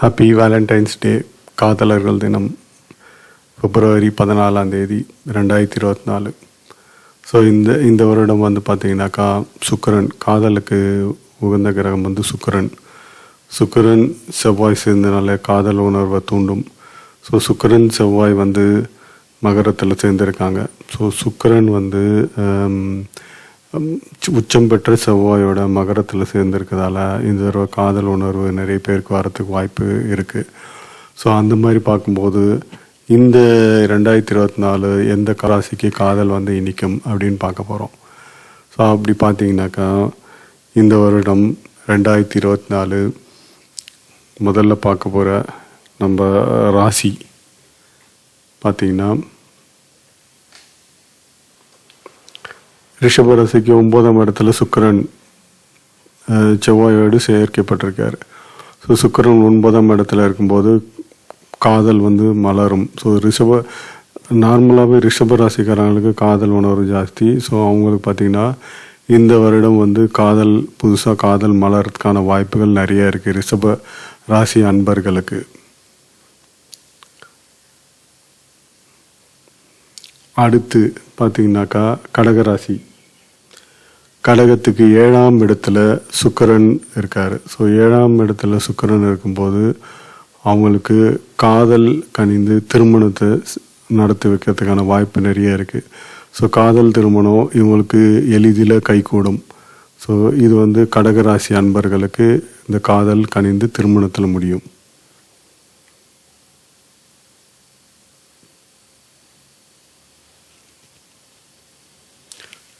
Happy Valentine's டே காதலர்கள் தினம் பிப்ரவரி பதினாலாம் தேதி ரெண்டாயிரத்தி இருபத்தி நாலு. ஸோ இந்த இந்த வருடம் வந்து பார்த்திங்கனாக்கா சுக்கிரன் காதலுக்கு உகந்த கிரகம் வந்து சுக்கிரன். சுக்கிரன் செவ்வாய் சேர்ந்தனால காதல் உணர்வை தூண்டும். ஸோ சுக்கிரன் செவ்வாய் வந்து மகரத்தில் சேர்ந்துருக்காங்க. ஸோ சுக்கிரன் வந்து உச்சம் பெற்ற செவ்வாயோட மகரத்தில் சேர்ந்துருக்கதால இந்த தடவை காதல் உணர்வு நிறைய பேருக்கு வரத்துக்கு வாய்ப்பு இருக்குது ஸோ அந்த மாதிரி பார்க்கும்போது இந்த ரெண்டாயிரத்தி இருபத்தி நாலு எந்த ராசிக்கு காதல் வந்து இனிக்கும் அப்படின்னு பார்க்க போகிறோம் ஸோ அப்படி பார்த்தீங்கன்னாக்கா இந்த வருடம் ரெண்டாயிரத்தி இருபத்தி நாலு முதல்ல பார்க்க போகிற நம்ம ராசி பார்த்தீங்கன்னா ரிஷபராசிக்கு ஒன்பதாம் இடத்துல சுக்கரன் செவ்வாயோடு சேர்க்கப்பட்டிருக்கார். ஸோ சுக்கரன் ஒன்பதாம் இடத்துல இருக்கும்போது காதல் வந்து மலரும். ஸோ ரிஷப நார்மலாகவே ரிஷப ராசிக்காரங்களுக்கு காதல் உணர்வு ஜாஸ்தி. ஸோ அவங்களுக்கு பார்த்திங்கன்னா இந்த வருடம் வந்து காதல் புதுசாக காதல் மலர்றதுக்கான வாய்ப்புகள் நிறைய இருக்குது ரிஷப ராசி அன்பர்களுக்கு. அடுத்து பார்த்தீங்கன்னாக்கா கடகராசி. கடகத்துக்கு ஏழாம் இடத்துல சுக்கரன் இருக்கார். ஸோ ஏழாம் இடத்துல சுக்கரன் இருக்கும்போது அவங்களுக்கு காதல் கனிந்து திருமணத்தை நடத்தி வைக்கிறதுக்கான வாய்ப்பு நிறைய இருக்குது ஸோ காதல் திருமணம் இவங்களுக்கு எளிதில் கைகூடும். ஸோ இது வந்து கடகராசி அன்பர்களுக்கு இந்த காதல் கனிந்து திருமணத்தில் முடியும்.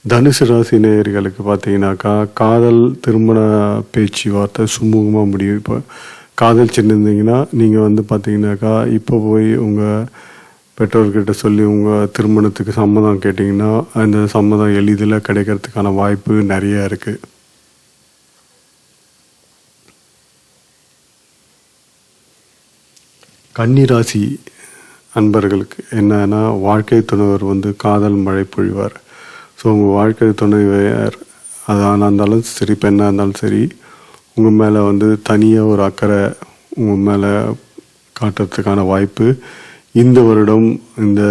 தனுசு ராசி நேயர்களுக்கு பார்த்தீங்கன்னாக்கா காதல் திருமண பேச்சுவார்த்தை சுமூகமாக முடியும். இப்போ காதல் சின்னிருந்தீங்கன்னா நீங்கள் வந்து பார்த்தீங்கன்னாக்கா இப்போ போய் உங்கள் பெற்றோர்கிட்ட சொல்லி உங்கள் திருமணத்துக்கு சம்மதம் கேட்டிங்கன்னா அந்த சம்மதம் எளிதில் கிடைக்கிறதுக்கான வாய்ப்பு நிறையா இருக்குது கன்னிராசி அன்பர்களுக்கு என்னன்னா வாழ்க்கை துணைவர் வந்து காதல் மழை பொழிவார் ஸோ உங்கள் வாழ்க்கை துணைவர் அது இருந்தாலும் சரி பெண்ணாக இருந்தாலும் சரி உங்கள் மேலே வந்து தனியாக ஒரு அக்கறை உங்கள் மேலே காட்டுறதுக்கான வாய்ப்பு. இந்த வருடம் இந்த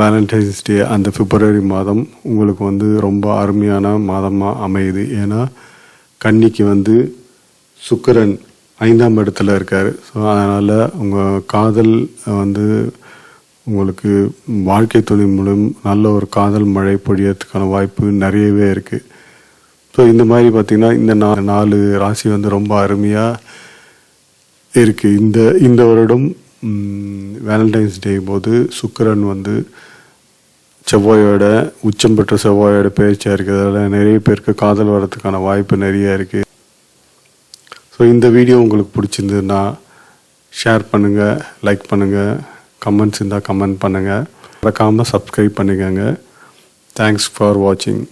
வேலண்டைன்ஸ் டே அந்த பிப்ரவரி மாதம் உங்களுக்கு வந்து ரொம்ப அருமையான மாதமாக அமையுது. ஏன்னா கன்னிக்கு வந்து சுக்கரன் ஐந்தாம் இடத்துல இருக்கார். ஸோ அதனால் உங்கள் காதல் வந்து உங்களுக்கு வாழ்க்கை துணை மூலம் நல்ல ஒரு காதல் மழை பொழியறதுக்கான வாய்ப்பு நிறையவே இருக்குது ஸோ இந்த மாதிரி பார்த்திங்கன்னா இந்த நா நாலு ராசி வந்து ரொம்ப அருமையாக இருக்குது இந்த இந்த வருடம் வேலண்டைன்ஸ் டே போது சுக்கரன் வந்து செவ்வாயோட உச்சம் பெற்ற செவ்வாயோட பேச்சாக இருக்கிறதால நிறைய பேருக்கு காதல் வர்றதுக்கான வாய்ப்பு நிறைய இருக்குது ஸோ இந்த வீடியோ உங்களுக்கு பிடிச்சிருந்ததுன்னா ஷேர் பண்ணுங்கள் லைக் பண்ணுங்கள் கமெண்ட்ஸ் இருந்தால் கமெண்ட் பண்ணுங்கள் மறக்காமல் சப்ஸ்கிரைப் பண்ணிக்கோங்க. தேங்க்ஸ் ஃபார் வாட்சிங்